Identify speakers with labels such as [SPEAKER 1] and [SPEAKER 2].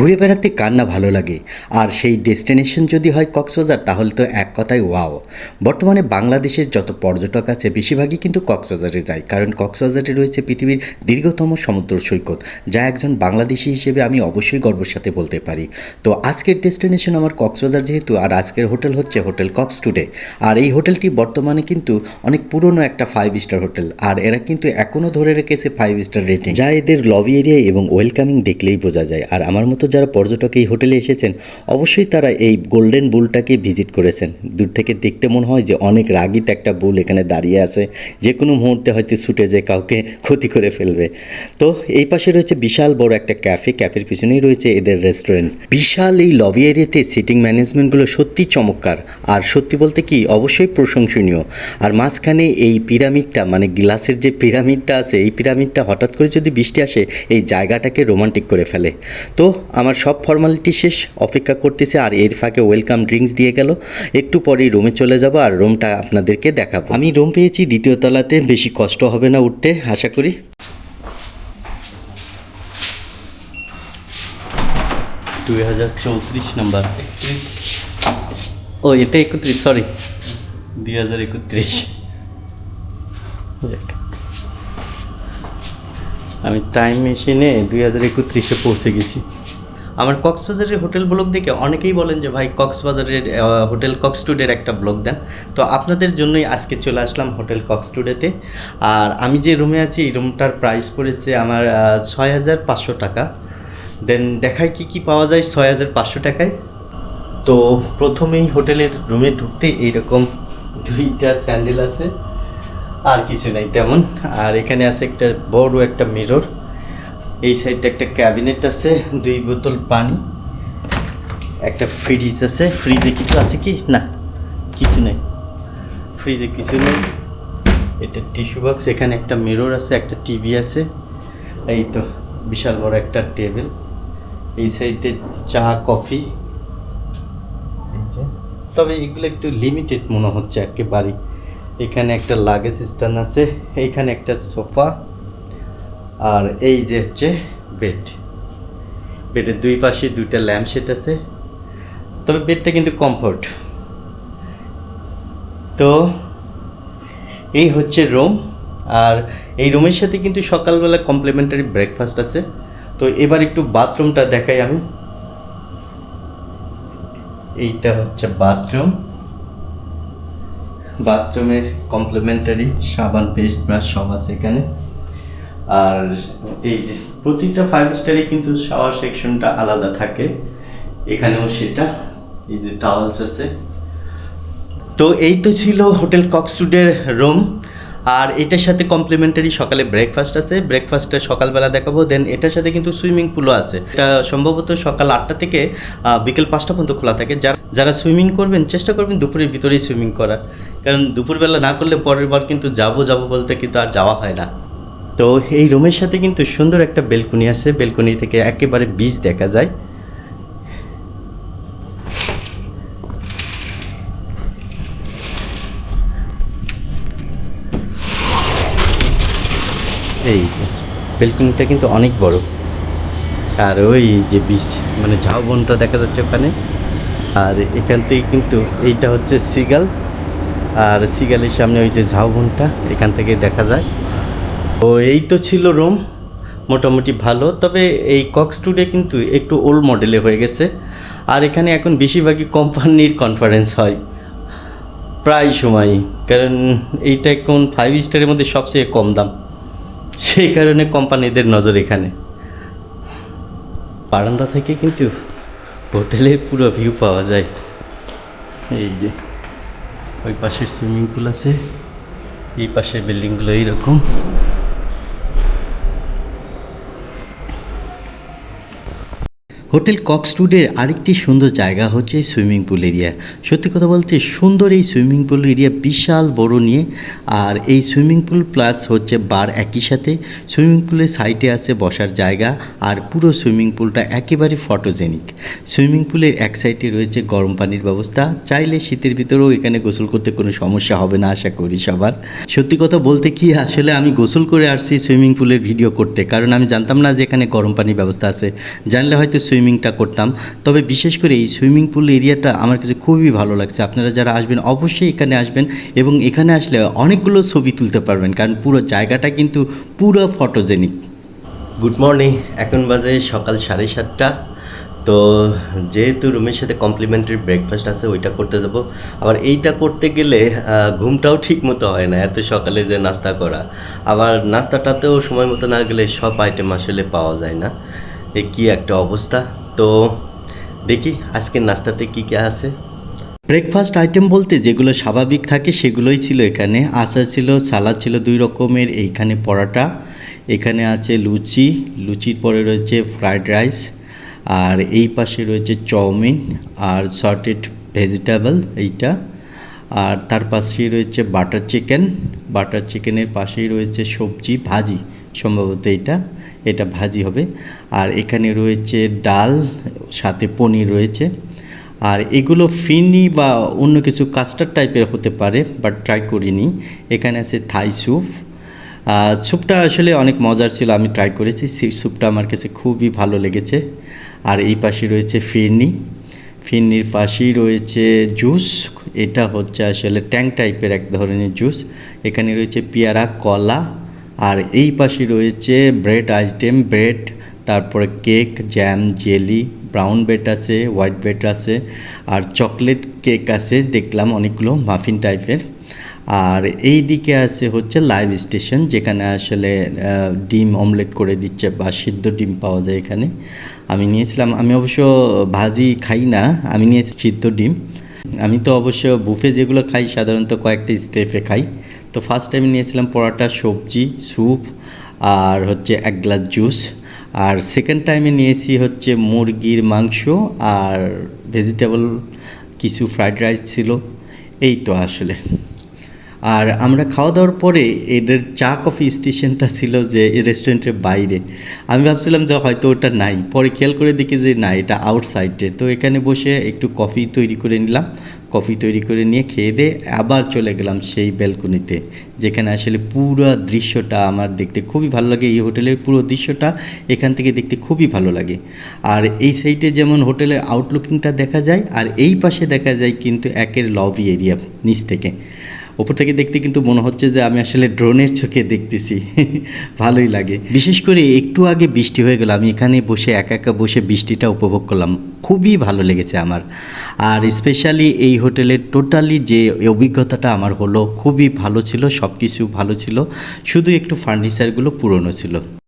[SPEAKER 1] ঘুরে বেড়াতে কার না ভালো লাগে? আর সেই ডেস্টিনেশন যদি হয় কক্সবাজার, তাহলে তো এক কথায় ওয়াও। বর্তমানে বাংলাদেশের যত পর্যটক আছে, বেশিরভাগই কিন্তু কক্সবাজারে যায়। কারণ কক্সবাজারে রয়েছে পৃথিবীর দীর্ঘতম সমুদ্র সৈকত, যা একজন বাংলাদেশি হিসেবে আমি অবশ্যই গর্বের সাথে বলতে পারি। তো আজকের ডেস্টিনেশন আমার কক্সবাজার যেহেতু, আর আজকের হোটেল হচ্ছে হোটেল কক্স টুডে। আর এই হোটেলটি বর্তমানে কিন্তু অনেক পুরনো একটা ফাইভ স্টার হোটেল, আর এরা কিন্তু এখনও ধরে রেখেছে ফাইভ স্টার রেটিং যা এদের লবি এরিয়া এবং ওয়েলকামিং দেখলেই বোঝা যায়। আর আমার মতো যারা পর্যটক এই হোটেলে এসেছেন, অবশ্যই তারা এই গোল্ডেন বুলটাকে ভিজিট করেছেন। দূর থেকে দেখতে মনে হয় যে অনেক রাগিত একটা বুল এখানে দাঁড়িয়ে আছে। যে কোনো মুহূর্তে হয়তো ছুটে যে কাউকে ক্ষতি করে ফেলবে। তো এই পাশে রয়েছে বিশাল বড় একটা ক্যাফে। ক্যাফের পিছনেই রয়েছে এদের রেস্টুরেন্ট। বিশাল এই লবি এরিয়াতে সিটিং ম্যানেজমেন্টগুলো সত্যি চমৎকার। আর সত্যি বলতে কি, অবশ্যই প্রশংসনীয়। আর মাঝখানে এই পিরামিডটা মানে গ্লাসের যে পিরামিডটা আছে, এই পিরামিডটা হঠাৎ করে যদি বৃষ্টি আসে, এই জায়গাটাকে রোমান্টিক করে ফেলে। তো আমার সব ফর্মালিটি শেষ, অপেক্ষা করতেছে আর এর ফাঁকে ওয়েলকাম ড্রিঙ্কস দিয়ে গেল। একটু পরেই রুমে চলে যাব আর রুমটা আপনাদেরকে দেখাবো। আমি রুম পেয়েছি দ্বিতীয় তলাতে, বেশি কষ্ট হবে না উঠতে, আশা করি। দুই হাজার চৌত্রিশ নাম্বার। ও, এটা একত্রিশ সরি দুই হাজার একত্রিশ। আমি টাইম মেশিনে দুই হাজার একত্রিশে পৌঁছে গেছি। আমার কক্সবাজারের হোটেল ব্লগ দেখে অনেকেই বলেন যে ভাই কক্সবাজারের হোটেল কক্সটুডের একটা ব্লগ দেন। তো আপনাদের জন্যই আজকে চলে আসলাম হোটেল কক্সটুডেতে। আর আমি যে রুমে আছি, এই রুমটার প্রাইস পড়েছে আমার ছয় হাজার পাঁচশো টাকা। দেন দেখায় কি কি পাওয়া যায় ছয় হাজার পাঁচশো টাকায়। তো প্রথমেই হোটেলের রুমে ঢুকতে এইরকম দুইটা স্যান্ডেল আছে, আর কিছু নাই তেমন। আর এখানে আছে একটা বড় একটা মিরর এই সাইডে একটা ক্যাবিনেট আছে, দুই বোতল পানি, একটা ফ্রিজ আছে। ফ্রিজে কিছু আছে কি? না, কিছু নেই। ফ্রিজে কিছু নেই। এটা টিস্যু বক্স, এখানে একটা মিরর আছে, একটা টিভি আছে। এই তো, বিশাল বড় একটা টেবিল। এই সাইডে চা, কফি। তবে এগুলো একটু লিমিটেড মনে হচ্ছে, একেবারেই। এখানে একটা লাগেজ স্ট্যান্ড আছে এইখানে একটা সোফা। আর এই যে হচ্ছে বেড বেডের দুই পাশে দুইটা ল্যাম্প সেট আছে। তবে বেডটা কিন্তু কমফোর্ট তো এই হচ্ছে রুম আর এই রুমের সাথে কিন্তু সকালবেলা কমপ্লিমেন্টারি ব্রেকফাস্ট আছে। তো এবার একটু বাথরুমটা দেখাই আমি। এইটা হচ্ছে বাথরুম বাথরুমের কমপ্লিমেন্টারি সাবান পেস্ট ব্রাশ সব আছে এখানে। আর এই যে প্রতিটা ফাইভ স্টারে কিন্তু শাওয়ার সেকশনটা আলাদা থাকে। এখানেও সেটা, এই যে টাওয়ালস আছে। তো এই তো ছিল হোটেল কক্সটুডের রুম আর এটার সাথে কমপ্লিমেন্টারি সকালে ব্রেকফাস্ট আছে। ব্রেকফাস্টটা সকালবেলা দেখাবো দেন এটার সাথে কিন্তু সুইমিং পুলও আছে। এটা সম্ভবত সকাল আটটা থেকে বিকেল পাঁচটা পর্যন্ত খোলা থাকে। যারা যারা সুইমিং করবেন, চেষ্টা করবেন দুপুরের ভিতরেই সুইমিং করার। কারণ দুপুরবেলা না করলে পরের বার কিন্তু যাব যাব বলতে কিন্তু আর যাওয়া হয় না। তো এই রুমের সাথে কিন্তু সুন্দর একটা বেলকনি আছে। বেলকনি থেকে একেবারে বীজ দেখা যায়। এই যে, বেলকনিটা কিন্তু অনেক বড়। আর ওই যে বীজ মানে ঝাউবনটা দেখা যাচ্ছে ওখানে। আর এখান থেকে কিন্তু এইটা হচ্ছে সিগাল। আর সিগালের সামনে ওই যে ঝাউবনটা এখান থেকে দেখা যায়। তো এই তো ছিল রুম। মোটামুটি ভালো। তবে এই কক স্টুডিও কিন্তু একটু ওল্ড মডেলে হয়ে গেছে। আর এখানে এখন বেশিরভাগই কোম্পানির কনফারেন্স হয়। প্রায় সময়ই। কারণ এইটা এখন ফাইভ স্টারের মধ্যে সবচেয়ে কম দাম। সেই কারণে কোম্পানিদের নজর এখানে। বারান্দা থেকে কিন্তু হোটেলের পুরো ভিউ পাওয়া যায়। এই যে, ওই পাশে সুইমিং পুল আছে। এই পাশের বিল্ডিংগুলো এইরকম। হোটেল কক্সটুডের আরেকটি সুন্দর জায়গা হচ্ছে সুইমিং পুল এরিয়া। সত্যি কথা বলতে সুন্দর এই সুইমিং পুল এরিয়া বিশাল বড় নিয়ে, আর এই সুইমিং পুল প্লাস হচ্ছে বার একই সাথে। সুইমিং পুলের সাইডে আছে বসার জায়গা, আর পুরো সুইমিং পুলটা একেবারে ফটোজেনিক। সুইমিং পুলের এক সাইডে রয়েছে গরম পানির ব্যবস্থা। চাইলে শীতের ভিতরেও এখানে গোসল করতে কোনো সমস্যা হবে না, আশা করি সবার। সত্যি কথা বলতে কি, আসলে আমি গোসল করে আসছি সুইমিং পুলের ভিডিও করতে, কারণ আমি জানতাম না যে এখানে গরম পানির ব্যবস্থা আছে। জানলে হয়তো সুইমিং সুইমিংটা করতাম। তবে বিশেষ করে এই সুইমিং পুল এরিয়াটা আমার কাছে খুবই ভালো লাগছে। আপনারা যারা আসবেন, অবশ্যই এখানে আসবেন এবং এখানে আসলে অনেকগুলো ছবি তুলতে পারবেন, কারণ পুরো জায়গাটা কিন্তু পুরো ফটোজেনিক। গুড মর্নিং এখন বাজে সকাল সাড়ে সাতটা। তো যেহেতু রুমের সাথে কমপ্লিমেন্টারি ব্রেকফাস্ট আছে, ওইটা করতে যাব। আবার এইটা করতে গেলে ঘুমটাও ঠিক মতো হয় না, এত সকালে যে নাস্তা করা। আবার নাস্তাটাতেও সময় মতো না গেলে সব আইটেম আসলে পাওয়া যায় না। এ কি একটা অবস্থা? তো দেখি আজকের নাস্তাতে কী কী আছে। ব্রেকফাস্ট আইটেম বলতে যেগুলো স্বাভাবিক থাকে সেগুলোই ছিল এখানে। আচার ছিল, সালাদ ছিল দুই রকমের। এইখানে পরোটা, এখানে আছে লুচি। লুচির পরে রয়েছে ফ্রাইড রাইস আর এই পাশে রয়েছে চাউমিন আর সর্টেড ভেজিটেবল এইটা। আর তার পাশেই রয়েছে বাটার চিকেন বাটার চিকেনের পাশেই রয়েছে সবজি, ভাজি। সম্ভবত এটা এটা ভাজি হবে। আর এখানে রয়েছে ডাল, সাথে পনির রয়েছে। আর এগুলো ফিরনি বা অন্য কিছু কাস্টার্ড টাইপের হতে পারে বাট ট্রাই করিনি। এখানে আছে থাই স্যুপ স্যুপটা আসলে অনেক মজার ছিল, আমি ট্রাই করেছি। স্যুপটা আমার কাছে খুবই ভালো লেগেছে। আর এই পাশে রয়েছে ফিরনি ফিরনির পাশেই রয়েছে জুস এটা হচ্ছে আসলে ট্যাং টাইপের এক ধরনের জুস এখানে রয়েছে পেয়ারা, কলা। আর এই পাশে রয়েছে ব্রেড আইটেম, ব্রেড, তারপরে cake, jam, jelly, brown bread আছে, হোয়াইট ব্রেড আছে, আর চকলেট কেক আছে, দেখলাম অনেকগুলো মাফিন টাইপের। আর এই দিকে আছে হচ্ছে লাইভ স্টেশন, যেখানে আসলে ডিম অমলেট করে দিচ্ছে বা সিদ্ধ ডিম পাওয়া যায় এখানে। আমি নিয়েছিলাম, আমি অবশ্য ভাজি খাই না, আমি নিয়েছি সিদ্ধ ডিম। আমি তো অবশ্য বুফে যেগুলো খাই, সাধারণত কয়েকটা স্টেপে খাই। তো ফার্স্ট টাইম নিয়েছিলাম পরোটা, সবজি স্যুপ আর হচ্ছে এক গ্লাস জুস আর সেকেন্ড টাইমে নিয়েছি হচ্ছে মুরগির মাংস আর ভেজিটেবল কিছু ফ্রাইড রাইস ছিল। এই তো আসলে। আর আমরা খাওয়া দাওয়ার পরে এদের চা কফি স্টেশনটা ছিল যে রেস্টুরেন্টের বাইরে। আমি ভাবছিলাম যে হয়তো ওটা নাই। পরে খেয়াল করে দেখি যে না, এটা আউটসাইডে তো এখানে বসে একটু কফি তৈরি করে নিলাম। কফি তৈরি করে নিয়ে খেয়ে দিয়ে আবার চলে গেলাম সেই ব্যালকনিতে, যেখানে আসলে পুরো দৃশ্যটা আমার দেখতে খুবই ভালো লাগে। এই হোটেলের পুরো দৃশ্যটা এখান থেকে দেখতে খুবই ভালো লাগে। আর এই সাইডে যেমন হোটেলের আউটলুকিংটা দেখা যায়, আর এই পাশে দেখা যায় কিন্তু একের লবি এরিয়া নিচ থেকে। ওপর থেকে দেখতে কিন্তু মনে হচ্ছে যে আমি আসলে ড্রোনের চোখে দেখতেছি। ভালোই লাগে। বিশেষ করে একটু আগে বৃষ্টি হয়ে গেল, আমি এখানে বসে একা একা বসে বৃষ্টিটা উপভোগ করলাম। খুবই ভালো লেগেছে আমার। আর স্পেশালি এই হোটেলে টোটালি যে অভিজ্ঞতাটা আমার হলো, খুবই ভালো ছিল সব কিছু ভালো ছিল। শুধু একটু ফার্নিচারগুলো পুরনো ছিল।